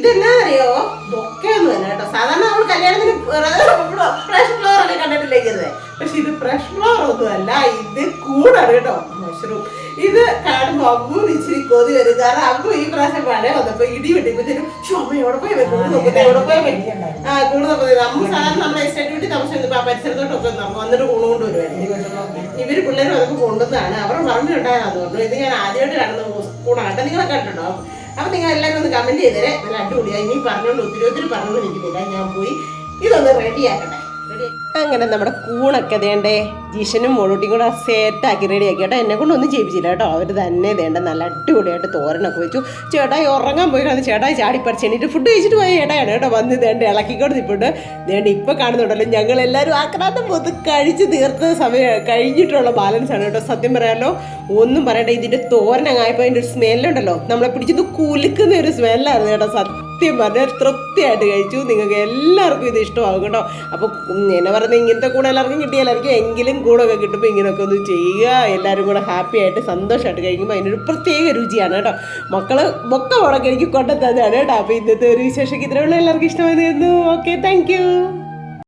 ഇതെന്നാ അറിയോ ബൊക്കെയൊന്നും അല്ല കേട്ടോ. സാധാരണ നമ്മൾ കല്യാണത്തിന് ഫ്രഷ് ഫ്ലവർ ഒക്കെ കണ്ടിട്ടില്ലേക്കരുത് പക്ഷെ ഇത് ഫ്രഷ് ഫ്ലവർ ഒന്നും അല്ല ഇത് കൂടാണ് കേട്ടോ മഷ്റൂം ഇത് കാണുമ്പോ അമ്മു ഇച്ചിരി കൊതി വരും. കാരണം അമ്മു ഈ പ്രാവശ്യം മഴ വന്നപ്പോ ഇടി വെട്ടിപ്പത്തേനും അമ്മ എവിടെ പോയി വെക്കും? എവിടെ പോയി ആ കൂട് നോക്കുന്നത് അമ്മു സാധാരണ നമ്മുടെ എസ്റ്റേറ്റ് വീട്ടിൽ താമസിച്ചിരുന്നപ്പോ ആ പരിസരത്തോട്ടൊക്കെ വന്നിട്ട് കൂണു കൊണ്ടുവരുമായിരുന്നു ഇവർ പിള്ളേർ അതൊക്കെ കൊണ്ടുവന്നതാണ്. അവർ പറഞ്ഞിട്ടുണ്ടായിരുന്നു തോന്നുന്നു ഇത് ഞാൻ ആദ്യമായിട്ട് കാണുന്ന കൂടാട്ടെ നിങ്ങളെ കണ്ടിട്ടുണ്ടോ? അപ്പൊ നിങ്ങൾ എല്ലാവരും ഒന്ന് കമന്റ് ചെയ്തേരെ. നല്ല അടിപൊളിയായി. ഇനി പറഞ്ഞോണ്ട് ഒത്തിരി ഒത്തിരി പറഞ്ഞോണ്ട് നിൽക്കുന്നില്ല. ഞാൻ പോയി ഇതൊന്ന് റെഡിയാക്കട്ടെ അങ്ങനെ നമ്മുടെ കൂണൊക്കെ ദേണ്ടേ ജീഷനും മോളൂട്ടിയും കൂടെ സെറ്റാക്കി റെഡിയാക്കി കേട്ടോ എന്നെ കൊണ്ടൊന്നും ചെയ്യിപ്പിച്ചില്ല കേട്ടോ. അവർ തന്നെ ദേണ്ട നല്ല അടിപൊളിയായിട്ട് തോരനൊക്കെ വെച്ചു. ചേട്ടായി ഉറങ്ങാൻ പോയി കാണും ചേട്ടായി ചാടിപ്പറിച്ച് എണീറ്റ് ഫുഡ് കഴിച്ചിട്ട് പോയ ചേട്ടായാണ് കേട്ടോ വന്ന് ദേണ്ട ഇളക്കിക്കൊണ്ട് നിൽപ്പുണ്ട് ദേണ്ട ഇപ്പോൾ കാണുന്നുണ്ടല്ലോ. ഞങ്ങൾ എല്ലാവരും ആക്രാന്തം പോത്ത് കഴിച്ച് തീർത്ത സമയം കഴിഞ്ഞിട്ടുള്ള ബാലൻസ് ആണ് കേട്ടോ. സത്യം പറയാമല്ലോ ഒന്നും പറയണ്ട. ഇതിന്റെ തോരനങ്ങായപ്പോൾ അതിന്റെ ഒരു സ്മെല്ലുണ്ടല്ലോ നമ്മളെ പിടിച്ചത് കുലുക്കുന്ന ഒരു സ്മെല്ലായിരുന്നു കേട്ടോ. സത്യം പറഞ്ഞാൽ തൃപ്തിയായിട്ട് കഴിച്ചു. നിങ്ങൾക്ക് എല്ലാവർക്കും ഇത് ഇഷ്ടമാകും കേട്ടോ. അപ്പോൾ എന്നെ പറഞ്ഞ ഇങ്ങനത്തെ കൂടെ എല്ലാവർക്കും കിട്ടിയാലായിരിക്കും എങ്കിലും കൂടൊക്കെ കിട്ടുമ്പോൾ ഇങ്ങനെയൊക്കെ ഒന്ന് ചെയ്യുക. എല്ലാവരും കൂടെ ഹാപ്പി ആയിട്ട് സന്തോഷമായിട്ട് കഴിക്കുമ്പോൾ അതിനൊരു പ്രത്യേക രുചിയാണ് കേട്ടോ. മക്കൾ മൊക്ക മുളക് എനിക്ക് കൊണ്ടുത്തതാണ് കേട്ടോ. അപ്പോൾ ഇന്നത്തെ ഒരു വിശേഷം ഇത്രയുള്ള എല്ലാവർക്കും ഇഷ്ടമായിരുന്നു ഓക്കെ താങ്ക്